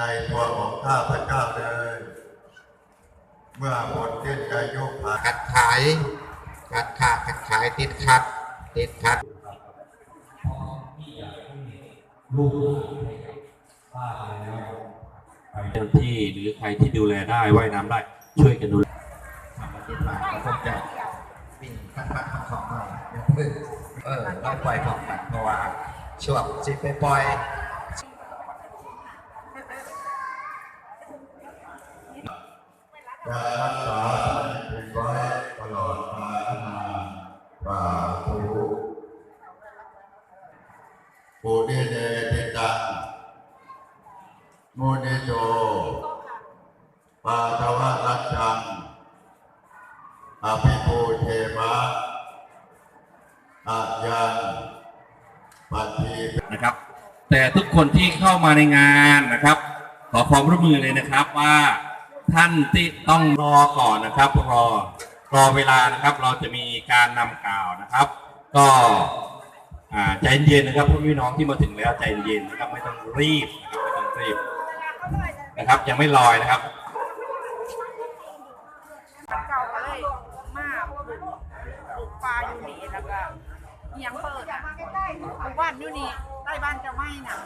ในตัวของข้าพเจ้าเลย เมื่อหมดสิ้นอายุผ่านขัดขายขัดขาขัดขายติดขัด ติดขัดเจ้าหน้าที่หรือใครที่ดูแลได้ว่ายน้ำได้ ช่วยกันดูแลทำมาติดมาเขาคงจะวิ่งพักพักของของหน่อยอย่าพึ่งเออร้อยปล่อยของกันเพราะว่าช่วงสิไปปล่อย จะรักษาเป็นไว้ตลอดกาลนานสาธุปุณิเดติตังมุนิโตปาทวะรัจจังอภิปูเทมะอายันปัตตินะครับ แต่ทุกคนที่เข้ามาในงานนะครับ ขอความร่วมมือเลยนะครับว่า ท่านที่ต้องรอก่อนนะครับ รอรอเวลานะครับ เราจะมีการนำกล่าวนะครับ ก็ใจเย็นๆนะครับพี่น้องที่มาถึงแล้วใจเย็นนะครับ ไม่ต้องรีบนะครับไม่ต้องรีบนะครับ ยังไม่ลอยนะครับเก่าก็เลยมาปลูกปลูกปลาอยู่นี่แล้วก็เอียงเปิดอะบ้านอยู่นี่ใต้บ้านจะไหม้นะ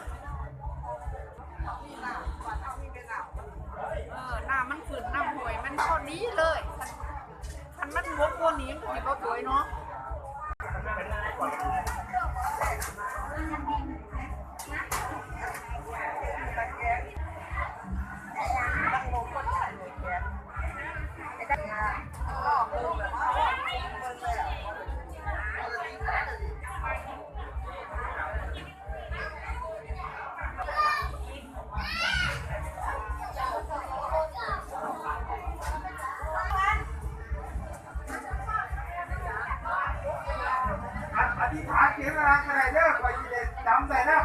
ดีเลยคันมันวกวนนี้มันก็สวยเนาะางอะไรอะไรเด้อคอยจะจำได้นะ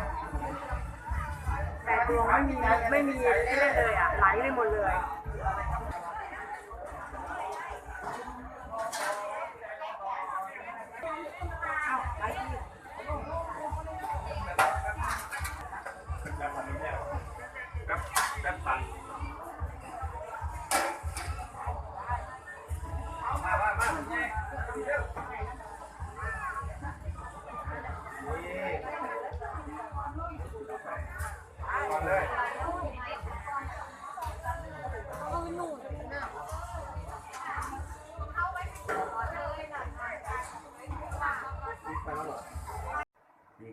แต่ดวงไม่มีไม่มีเล่นเลยอะไหลไปหมดเลย อี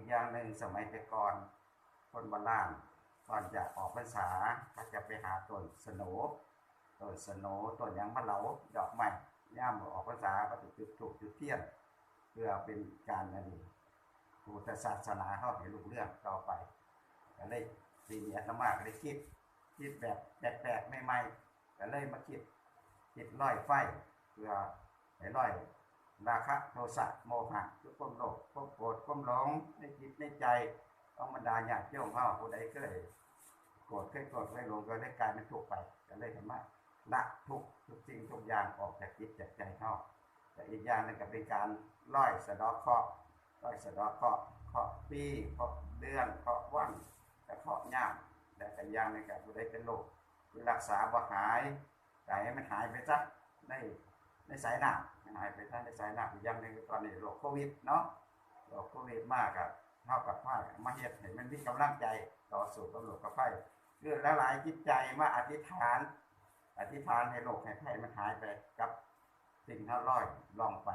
กอย่างหนึ่งสมัยแต่ก่อนคนบราณก่อนจะออกพรรษาก็จะไปหาต้นสโหนต้นสโหนต้นยังมะเหลาดอกไม้ย่ามออกพรรษาก็จะจุดถูกจุดเทียนเพื่อเป็นการนั่นเองพุทธศาสนาเข้าให้ลูกเรื่องต่อไปก็เลย ทีนี้อาตมากเลยคิดคิดแบบแปลกๆใหม่ๆก็เลยมาคิดคิดร้อยไฟเพื่อให้ร้อยราคะโทสะโมหะคือความโลภความโกรธความหลงในจิตในใจของบรรดาญาติโยมเฮาผู้ใดเคยโกรธเคยโกรธเคยหลงก็ได้กลายเป็นทุกข์ไปก็เลยทำให้ละทุกทุกสิ่งทุกอย่างออกจากจิตจากใจเฮาแต่อีกอย่างหนึงก็เป็นการร้อยสะดอกเคาะร้อยสะดอกเคาะเคาะปีเคาะเดือนเคาะวัน และเคราะห์ยามและแต่ย่างหนึงก็ผู้ใดเป็นโรคคือรักษาบ่หายก็ให้มันหายไปซะในในสายหน้าหายไปท่านในสายหน้าอีกอย่างหนึ่งตอนนี้โรคโควิดเนาะโรคโควิดมากอะเท่ากับว่ามาเฮ็ดให้มันมีกำลังใจต่อสู้กับโรคกับไฟคือละลายจิตใจมาอธิษฐาน อธิษฐานให้โรคให้ไข้มันหายไปกับสิ่งที่ร้อยลองไป